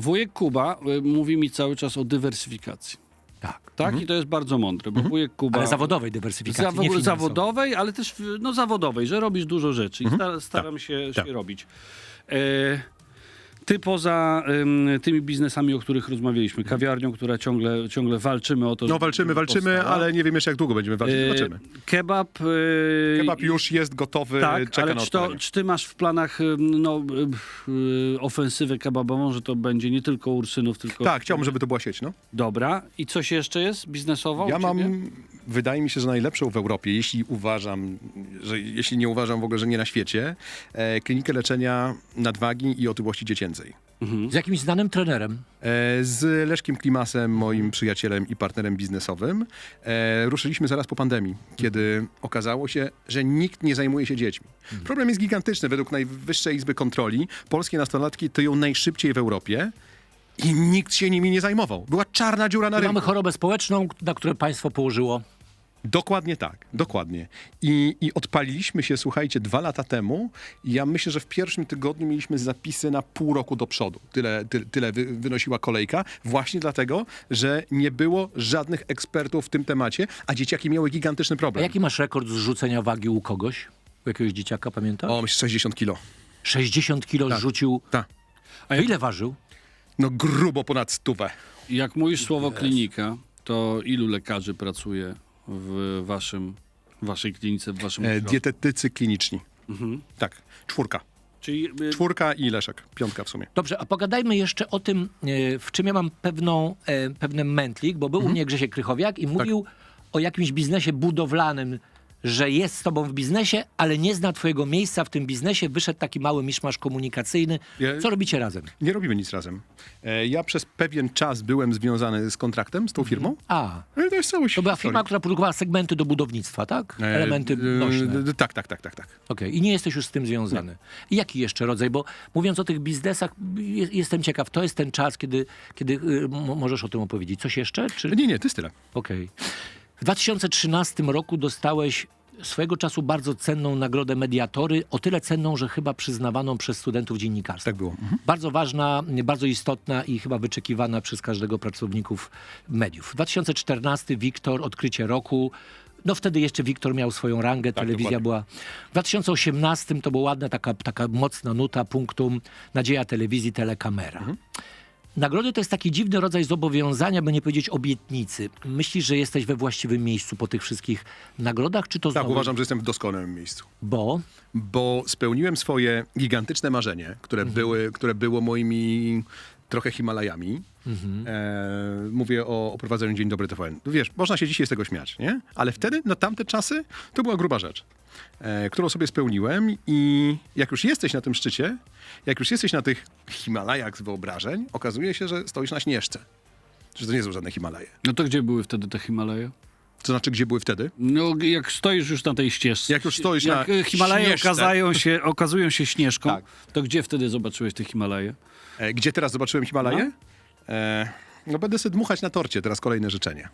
Wujek Kuba y, mówi mi cały czas o dywersyfikacji. Tak. Tak? I to jest bardzo mądre, bo wujek Kuba... Ale zawodowej dywersyfikacji, Za, nie finansowej. zawodowej, ale też w- no, zawodowej, że robisz dużo rzeczy i sta, staram się, tak. się robić. E, ty poza em, tymi biznesami, o których rozmawialiśmy, kawiarnią, która ciągle, ciągle walczymy o to, No walczymy, walczymy, powstała. ale nie wiem jeszcze jak długo będziemy walczyć, E, zobaczymy. Kebab... e, Kebab już jest gotowy, tak, czeka ale na czy, to, czy ty masz w planach ym, no, y, y, ofensywę kebabową, że to będzie nie tylko Ursynów, tylko... Tak, chciałbym, żeby to była sieć, no. Dobra. I coś jeszcze jest biznesowo Ja ciebie? Wydaje mi się, że najlepszą w Europie, jeśli uważam, że jeśli nie uważam w ogóle, że nie na świecie, e, klinikę leczenia nadwagi i otyłości dziecięcej. Z jakimś znanym trenerem. E, Z Leszkiem Klimasem, moim przyjacielem i partnerem biznesowym, e, ruszyliśmy zaraz po pandemii, kiedy okazało się, że nikt nie zajmuje się dziećmi. Problem jest gigantyczny. Według Najwyższej Izby Kontroli polskie nastolatki tyją najszybciej w Europie i nikt się nimi nie zajmował. Była czarna dziura na rynku. mamy chorobę społeczną, na którą państwo położyło. Dokładnie tak, dokładnie. I, I odpaliliśmy się, słuchajcie, dwa lata temu. I ja myślę, że w pierwszym tygodniu mieliśmy zapisy na pół roku do przodu. Tyle, ty, tyle wy, wynosiła kolejka, właśnie dlatego, że nie było żadnych ekspertów w tym temacie, a dzieciaki miały gigantyczny A problem. jaki masz rekord zrzucenia wagi u kogoś? U jakiegoś dzieciaka, pamiętasz? O, myślę, 60 kilo. 60 kilo zrzucił. Tak. A ile ważył? No grubo ponad stówę. Jak mówisz słowo klinika, to ilu lekarzy pracuje w waszym, waszej klinice, w waszym E, dietetycy kliniczni. Tak, czwórka. Czyli y, Czwórka i Leszek. Piątka w sumie. Dobrze, a pogadajmy jeszcze o tym, e, w czym ja mam pewną, e, pewien mętlik, bo był u mnie Grzesiek Krychowiak i mówił o jakimś biznesie budowlanym, że jest z tobą w biznesie, ale nie zna twojego miejsca w tym biznesie. Wyszedł taki mały miszmasz komunikacyjny. Co robicie razem? Nie robimy nic razem. E, ja przez pewien czas byłem związany z kontraktem, z tą firmą. A, Ale to jest całość. to była historii. firma, która produkowała segmenty do budownictwa, tak? E, Elementy e, nośne. d- d- Tak, tak, tak, tak, tak. I nie jesteś już z tym związany. I jaki jeszcze rodzaj? Bo mówiąc o tych biznesach, je- jestem ciekaw, to jest ten czas, kiedy, kiedy y, możesz o tym opowiedzieć. Coś jeszcze? Czy... Nie, nie, to jest tyle. Okej. W 2013 roku dostałeś swojego czasu bardzo cenną nagrodę Mediatory, o tyle cenną, że chyba przyznawaną przez studentów dziennikarstwa. Tak było. Mhm. Bardzo ważna, bardzo istotna i chyba wyczekiwana przez każdego pracowników mediów. 2014 Wiktor, odkrycie roku. No wtedy jeszcze Wiktor miał swoją rangę, telewizja dokładnie. była. W 2018 to była ładna taka, taka mocna nuta, punktum, nadzieja telewizji, telekamera. Nagrody to jest taki dziwny rodzaj zobowiązania, by nie powiedzieć obietnicy. Myślisz, że jesteś we właściwym miejscu po tych wszystkich nagrodach, czy to Tak, znowu... uważam, że jestem w doskonałym miejscu. Bo... Bo spełniłem swoje gigantyczne marzenie, które, były, które było moimi trochę Himalajami. E, mówię o, o prowadzeniu Dzień Dobry TVN. Wiesz, można się dzisiaj z tego śmiać, nie? Ale wtedy, na tamte czasy, to była gruba rzecz, którą sobie spełniłem i jak już jesteś na tym szczycie, jak już jesteś na tych Himalajach z wyobrażeń, okazuje się, że stoisz na Śnieżce. Że to nie są żadne Himalaje. no to gdzie były wtedy te Himalaje? To znaczy, gdzie były wtedy? No, jak stoisz już na tej ścieżce. Jak już stoisz jak na Himalaje okazają się, okazują się śnieżką, Tak. to gdzie wtedy zobaczyłeś te Himalaje? E, gdzie teraz zobaczyłem Himalaje? E, no będę sobie dmuchać na torcie, teraz kolejne życzenie.